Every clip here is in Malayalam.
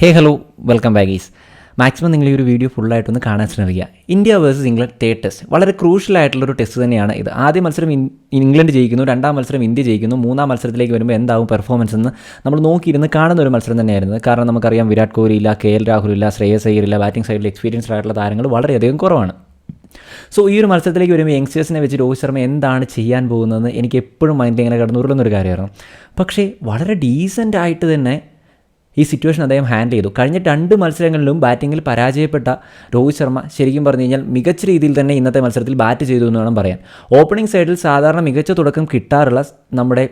Hey hello welcome back is maximum നിങ്ങൾ ഈ ഒരു വീഡിയോ ഫുള്ളായിട്ടൊന്ന് കാണാൻ ശ്രമിക്കുക. India versus England third test വളരെ ക്രൂഷ്യൽ ആയിട്ടുള്ള ഒരു ടെസ്റ്റ് തന്നെയാണ് ഇത്. ആദ്യ മത്സരം ഇംഗ്ലണ്ട് ജയിക്കുന്നു രണ്ടാം മത്സരം ഇന്ത്യ ജയിക്കുന്നു മൂന്നാം മത്സരത്തിലേക്ക് വരുമ്പോൾ എന്താവും പെർഫോമൻസ് എന്ന് നമ്മൾ നോക്കിയിരുന്ന് കാണുന്ന ഒരു മത്സരം തന്നെയായിരുന്നു കാരണം നമുക്കറിയാം വിരാട് കോഹ്ലി ഇല്ല കെ എൽ രാഹുൽ ഇല്ല ശ്രേയസ് അയ്യർ ഇല്ല ബാറ്റിംഗ് സൈഡിൽ എക്സ്പീരിയൻസ്ഡ് ആയിട്ടുള്ള താരങ്ങൾ വളരെയധികം കുറവാണ്. സോ ഈ ഒരു മത്സരത്തിലേക്ക് വരുമ്പോൾ യങ്സ്റ്റേഴ്സിനെ വെച്ച് രോഹിത് ശർമ്മ എന്താണ് ചെയ്യാൻ പോകുന്നതെന്ന് എനിക്ക് എപ്പോഴും മൈൻഡിൽ ഇങ്ങനെ കടന്നുരുളുന്നൊരു കാര്യമായിരുന്നു. പക്ഷേ വളരെ ഡീസന്റ് ആയിട്ട് തന്നെ ഈ സിറ്റുവേഷൻ അദ്ദേഹം ഹാൻഡിൽ ചെയ്തു. കഴിഞ്ഞ രണ്ട് മത്സരങ്ങളിലും ബാറ്റിങ്ങിൽ പരാജയപ്പെട്ട രോഹിത് ശർമ്മ ശരിക്കും പറഞ്ഞു കഴിഞ്ഞാൽ മികച്ച രീതിയിൽ തന്നെ ഇന്നത്തെ മത്സരത്തിൽ ബാറ്റ് ചെയ്തു എന്ന് വേണം പറയാൻ. ഓപ്പണിംഗ് സൈഡിൽ സാധാരണ മികച്ച തുടക്കം കിട്ടാറുള്ള നമ്മുടെ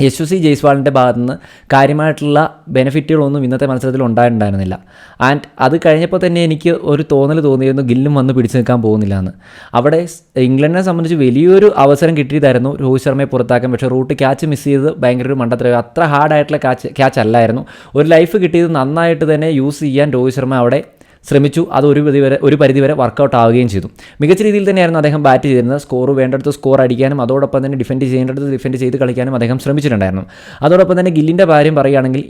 ഏഹ്, സി ജയ്സ്വാളിന്റെ ഭാഗത്തു നിന്ന് കാര്യമായിട്ടുള്ള ബെനിഫിറ്റുകളൊന്നും ഇന്നത്തെ മത്സരത്തിൽ ഉണ്ടായിട്ടുണ്ടായിരുന്നില്ല. ആൻഡ് അത് കഴിഞ്ഞപ്പോൾ തന്നെ എനിക്ക് ഒരു തോന്നൽ തോന്നിയിരുന്നു ഗില്ലും വന്ന് പിടിച്ചു നിൽക്കാൻ പോകുന്നില്ല എന്ന് അവിടെ ഇംഗ്ലണ്ടിനെ സംബന്ധിച്ച് വലിയൊരു അവസരം കിട്ടിയതായിരുന്നു രോഹിത് ശർമ്മയെ പുറത്താക്കാൻ. പക്ഷേ റൂട്ട് ക്യാച്ച് മിസ് ചെയ്ത് ഭയങ്കര ഒരു മണ്ടത്തരം അത്ര ഹാർഡായിട്ടുള്ള ക്യാച്ച് ക്യാച്ച് അല്ലായിരുന്നു. ഒരു ലൈഫ് കിട്ടിയത് നന്നായിട്ട് തന്നെ യൂസ് ചെയ്യാൻ രോഹിത് ശർമ്മ അവിടെ ശ്രമിച്ചു. അത് ഒരു പരിധി വരെ ഒരു പരിധി വരെ വർക്കൗട്ട് ആവുകയും ചെയ്തു. മികച്ച രീതിയിൽ തന്നെയായിരുന്നു അദ്ദേഹം ബാറ്റ് ചെയ്തിരുന്നത്. സ്കോർ വേണ്ടടുത്ത് സ്കോർ അടിക്കാനും അതോടൊപ്പം തന്നെ ഡിഫെൻഡ് ചെയ്യേണ്ടടുത്ത് ഡിഫെൻഡ് ചെയ്ത് കളിക്കാനും അദ്ദേഹം ശ്രമിച്ചിട്ടുണ്ടായിരുന്നു. അതോടൊപ്പം തന്നെ ഗില്ലിന്റെ കാര്യം പറയുകയാണെങ്കിൽ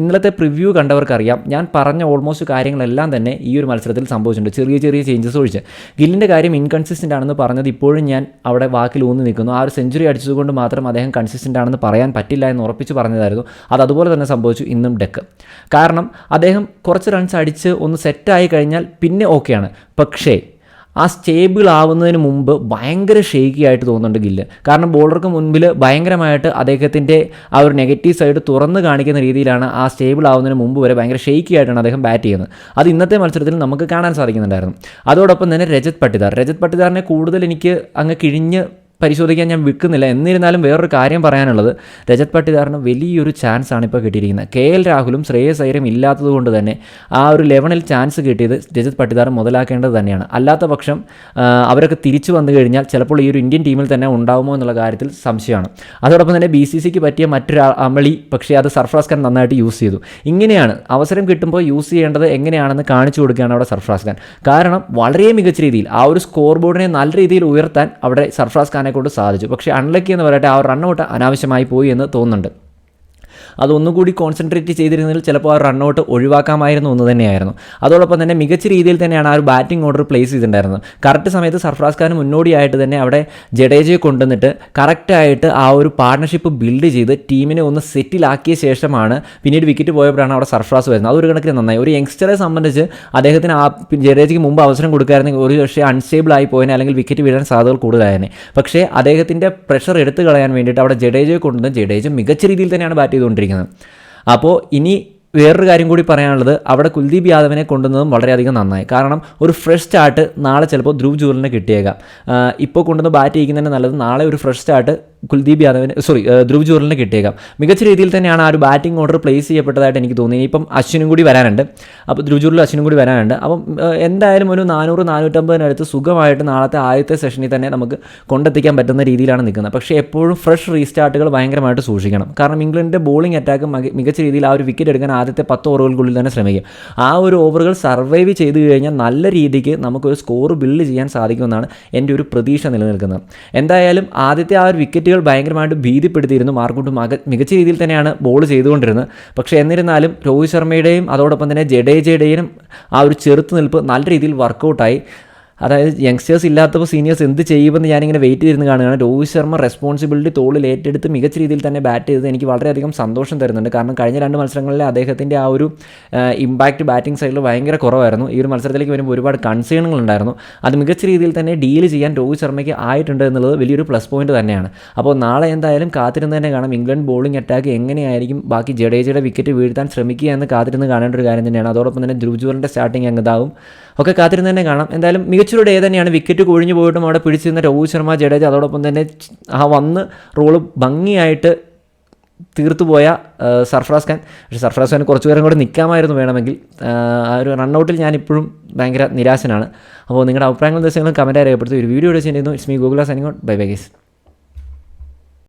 ഇന്നലത്തെ പ്രിവ്യൂ കണ്ടവർക്കറിയാം. ഞാൻ പറഞ്ഞ ഓൾമോസ്റ്റ് കാര്യങ്ങളെല്ലാം തന്നെ ഈ ഒരു മത്സരത്തിൽ സംഭവിച്ചിട്ടുണ്ട്. ചെറിയ ചെറിയ ചേഞ്ചസ് ഒഴിച്ച്. ഗില്ലിന്റെ കാര്യം ഇൻകൺസിസ്റ്റന്റ് ആണെന്ന് പറഞ്ഞത് ഇപ്പോഴും ഞാൻ അവിടെ വാക്കിൽ ഊന്നി നിൽക്കുന്നു. ആ ഒരു സെഞ്ചുറി അടിച്ചതുകൊണ്ട് മാത്രം അദ്ദേഹം കൺസിസ്റ്റന്റ് ആണെന്ന് പറയാൻ പറ്റില്ല എന്ന് ഉറപ്പിച്ച് പറഞ്ഞതായിരുന്നു. അത് അതുപോലെ തന്നെ സംഭവിച്ചു ഇന്നും ഡെക്ക്. കാരണം അദ്ദേഹം കുറച്ച് റൺസ് അടിച്ച് ഒന്ന് സെറ്റായി കഴിഞ്ഞാൽ പിന്നെ ഓക്കെയാണ്. പക്ഷേ ആ സ്റ്റേബിൾ ആവുന്നതിന് മുമ്പ് ഭയങ്കര ഷെയ്ക്കി ആയിട്ട് തോന്നുന്നുണ്ട് ഗില്ല്. കാരണം ബോളർക്ക് മുൻപിൽ ഭയങ്കരമായിട്ട് അദ്ദേഹത്തിന്റെ ആ ഒരു നെഗറ്റീവ് സൈഡ് തുറന്ന് കാണിക്കുന്ന രീതിയിലാണ് ആ സ്റ്റേബിൾ ആവുന്നതിന് മുമ്പ് വരെ ഭയങ്കര ഷെയ്ക്കി ആയിട്ടാണ് അദ്ദേഹം ബാറ്റ് ചെയ്യുന്നത്. അത് ഇന്നത്തെ മത്സരത്തിൽ നമുക്ക് കാണാൻ സാധിക്കുന്നുണ്ടായിരുന്നു. അതോടൊപ്പം തന്നെ രജത് പട്ടിദാർ. രജത് പട്ടിദാറിനെ കൂടുതൽ എനിക്ക് അങ്ങ് കിഴിഞ്ഞ് പരിശോധിക്കാൻ ഞാൻ വിൽക്കുന്നില്ല. എന്നിരുന്നാലും വേറൊരു കാര്യം പറയാനുള്ളത്. രജത് പട്ടിദാറിന് വലിയൊരു ചാൻസ് ആണ് ഇപ്പോൾ കിട്ടിയിരിക്കുന്നത്. കെ എൽ രാഹുലും ശ്രേയസ് ഐരും ഇല്ലാത്തത് കൊണ്ട് തന്നെ ആ ഒരു ലെവനിൽ ചാൻസ് കിട്ടിയത് രജത് പട്ടിദാർ മുതലാക്കേണ്ടത് തന്നെയാണ്. അല്ലാത്ത പക്ഷം അവരൊക്കെ തിരിച്ചു വന്നു കഴിഞ്ഞാൽ ചിലപ്പോൾ ഈ ഒരു ഇന്ത്യൻ ടീമിൽ തന്നെ ഉണ്ടാകുമോ എന്നുള്ള കാര്യത്തിൽ സംശയമാണ്. അതോടൊപ്പം തന്നെ ബി സി സിക്ക് പറ്റിയ മറ്റൊരു അമളി പക്ഷേ അത് സർഫ്രാസ് ഖാൻ നന്നായിട്ട് യൂസ് ചെയ്തു. ഇങ്ങനെയാണ് അവസരം കിട്ടുമ്പോൾ യൂസ് ചെയ്യേണ്ടത് എങ്ങനെയാണെന്ന് കാണിച്ചു കൊടുക്കുകയാണ് അവിടെ സർഫ്രാസ് ഖാൻ. കാരണം വളരെ മികച്ച രീതിയിൽ ആ ഒരു സ്കോർ ബോർഡിനെ നല്ല രീതിയിൽ ഉയർത്താൻ അവിടെ സർഫ്രാസ് ഖാനെ കൊണ്ട് സാധിച്ചു. പക്ഷേ അൺലക്കി എന്ന് പറയട്ടെ ആ ഒരു ഔട്ട് അനാവശ്യമായി പോയി എന്ന് തോന്നുന്നുണ്ട്. അതൊന്നുകൂടി കോൺസെൻട്രേറ്റ് ചെയ്തിരുന്നതിൽ ചിലപ്പോൾ ആ റണ്ണൗട്ട് ഒഴിവാക്കാമായിരുന്നു എന്ന് തന്നെയായിരുന്നു. അതോടൊപ്പം തന്നെ മികച്ച രീതിയിൽ തന്നെയാണ് ആ ഒരു ബാറ്റിംഗ് ഓർഡർ പ്ലേസ് ചെയ്തിട്ടുണ്ടായിരുന്നത്. കറക്റ്റ് സമയത്ത് സർഫ്രാസ് ഖാൻ മുന്നോടിയായിട്ട് തന്നെ അവിടെ ജഡേജയെ കൊണ്ടുവന്നിട്ട് കറക്റ്റായിട്ട് ആ ഒരു പാർട്ണർഷിപ്പ് ബിൽഡ് ചെയ്ത് ടീമിനെ ഒന്ന് സെറ്റിലാക്കിയ ശേഷമാണ് പിന്നീട് വിക്കറ്റ് പോയപ്പോഴാണ് അവിടെ സർഫ്രാസ് വരുന്നത്. അതൊരു കണക്കിന് നന്നായി. ഒരു യങ്സ്റ്ററെ സംബന്ധിച്ച് അദ്ദേഹത്തിന് ആ ജഡേജയ്ക്ക് മുമ്പ് അവസരം കൊടുക്കുകയായിരുന്നെങ്കിൽ ഒരു പക്ഷേ അൺസ്റ്റേബിൾ ആയി പോയതിനെ അല്ലെങ്കിൽ വിക്കറ്റ് വീഴാൻ സാധ്യതകൾ കൂടുതലായിരുന്നു പക്ഷേ അദ്ദേഹത്തിന്റെ പ്രഷർ എടുത്തു കളയാൻ വേണ്ടിയിട്ട് അവിടെ ജഡേജയെ കൊണ്ടുവന്ന് ജഡേജ മികച്ച രീതിയിൽ തന്നെയാണ് ബാറ്റ് ചെയ്തുകൊണ്ടിരിക്കുന്നത്. അപ്പോൾ ഇനി വേറൊരു കാര്യം കൂടി പറയാനുള്ളത് അവിടെ കുൽദീപ് യാദവിനെ കൊണ്ടുവന്നതും വളരെയധികം നന്നായി. കാരണം ഒരു ഫ്രഷ് സ്റ്റാർട്ട് നാളെ ചിലപ്പോൾ ധ്രുവ് ജൂലിനെ കിട്ടിയേക്കാം. ഇപ്പോൾ കൊണ്ടുവന്ന് ബാറ്റ് ചെയ്യുന്നതിന് നല്ലത് നാളെ ഒരു ഫ്രഷ് സ്റ്റാർട്ട് കുൽദീപ് യാദവിന് സോറി ധ്രുവ് ജോറലിന് കിട്ടിയേക്കാം. മികച്ച രീതിയിൽ തന്നെയാണ് ആ ഒരു ബാറ്റിംഗ് ഓർഡർ പ്ലേസ് ചെയ്യപ്പെട്ടതായിട്ട് എനിക്ക് തോന്നി ഇനിയിപ്പം അശ്വിനും കൂടി വരാനുണ്ട്. അപ്പോൾ ധ്രുവ് ജൂലിലും അശ്വിനും കൂടി വരാനുണ്ട്. അപ്പം എന്തായാലും ഒരു നാനൂറ് നാനൂറ്റമ്പതിനടുത്ത് സുഖമായിട്ട് നാളത്തെ ആദ്യത്തെ സെഷനിൽ തന്നെ നമുക്ക് കൊണ്ടെത്തിക്കാൻ പറ്റുന്ന രീതിയിലാണ് നിൽക്കുന്നത്. പക്ഷേ എപ്പോഴും ഫ്രഷ് റീസ്റ്റാർട്ടുകൾ ഭയങ്കരമായിട്ട് സൂക്ഷിക്കണം. കാരണം ഇംഗ്ലണ്ടിന്റെ ബോളിംഗ് അറ്റാക്ക് മികച്ച രീതിയിൽ ആ ഒരു വിക്കറ്റ് എടുക്കാൻ ആദ്യത്തെ പത്ത് ഓവറുകൾക്കുള്ളിൽ തന്നെ ശ്രമിക്കും. ആ ഒരു ഓവറുകൾ സർവൈവ് ചെയ്ത് കഴിഞ്ഞാൽ നല്ല രീതിക്ക് നമുക്കൊരു സ്കോർ ബിൽഡ് ചെയ്യാൻ സാധിക്കുമെന്നാണ് എന്റെ ഒരു പ്രതീക്ഷ നിലനിൽക്കുന്നത്. എന്തായാലും ആദ്യത്തെ ആ ഒരു വിക്കറ്റുകൾ ഭയങ്കരമായിട്ട് ഭീതിപ്പെടുത്തിയിരുന്നു. മാർക്കൂട്ട് മക മികച്ച രീതിയിൽ തന്നെയാണ് ബോൾ ചെയ്തുകൊണ്ടിരുന്നത്. പക്ഷേ എന്നിരുന്നാലും രോഹിത് ശർമ്മയുടെയും അതോടൊപ്പം തന്നെ ജഡേജയുടെയും ആ ഒരു ചെറുത്തുനിൽപ്പ് നല്ല രീതിയിൽ വർക്കൗട്ടായി അതായത് യങ്സ്റ്റേഴ്സ് ഇല്ലാത്തപ്പോൾ സീനിയേഴ്സ് എന്ത് ചെയ്യുമെന്ന് ഞാനിങ്ങനെ വെയിറ്റ് ചെയ്തിരുന്ന് കാണുകയാണ്. രോഹിത് ശർമ്മ റെസ്പോൺസിബിലിറ്റി തോളിൽ ഏറ്റെടുത്ത് മികച്ച രീതിയിൽ തന്നെ ബാറ്റ് ചെയ്തത് എനിക്ക് വളരെയധികം സന്തോഷം തരുന്നുണ്ട്. കാരണം കഴിഞ്ഞ രണ്ട് മത്സരങ്ങളിൽ അദ്ദേഹത്തിന്റെ ആ ഒരു ഇമ്പാക്റ്റ് ബാറ്റിംഗ് സൈഡിൽ ഭയങ്കര കുറവായിരുന്നു. ഈ ഒരു മത്സരത്തിലേക്ക് വരുമ്പോൾ ഒരുപാട് കൺസേണുകൾ ഉണ്ടായിരുന്നു അത് മികച്ച രീതിയിൽ തന്നെ ഡീൽ ചെയ്യാൻ രോഹിത് ശർമ്മയ്ക്ക് ആയിട്ടുണ്ട് എന്നുള്ളത് വലിയൊരു പ്ലസ് പോയിന്റ് തന്നെയാണ്. അപ്പോൾ നാളെ എന്തായാലും കാത്തിരുന്ന് തന്നെ കാണാം. ഇംഗ്ലണ്ട് ബോളിംഗ് അറ്റാക്ക് എങ്ങനെയായിരിക്കും? ബാക്കി ജഡേജയുടെ വിക്കറ്റ് വീഴ്ത്താൻ ശ്രമിക്കുക എന്ന് കാത്തിരുന്ന് കാണേണ്ട ഒരു കാര്യം തന്നെയാണ്. അതോടൊപ്പം തന്നെ ധ്രുവ് സ്റ്റാർട്ടിംഗ് എങ്ങതാവും ഒക്കെ കാത്തിരുന്ന് തന്നെ കാണാം. എന്തായാലും മികച്ചൊരു ഡേ തന്നെയാണ് വിക്കറ്റ് കൊഴിഞ്ഞു പോയിട്ടും അവിടെ പിടിച്ചു നിന്ന രോഹിത് ശർമ്മ ജഡേജ അതോടൊപ്പം തന്നെ ആ വന്ന് റോൾ ഭംഗിയായിട്ട് തീർത്തുപോയ സർഫ്രാസ് ഖാൻ. പക്ഷേ സർഫ്രാസ് ഖാൻ കുറച്ച് പേരും കൂടെ നിൽക്കാമായിരുന്നു വേണമെങ്കിൽ. ആ, ഒരു റണ്ണൗട്ടിൽ ഞാനിപ്പോഴും ഭയങ്കര നിരാശനാണ്. അപ്പോൾ നിങ്ങളുടെ അഭിപ്രായങ്ങൾ ദിവസങ്ങളും കമന്റായി രേഖപ്പെടുത്തി. ഒരു വീഡിയോ ചെയ്യുന്നു. It's me Google signing out bye bye guys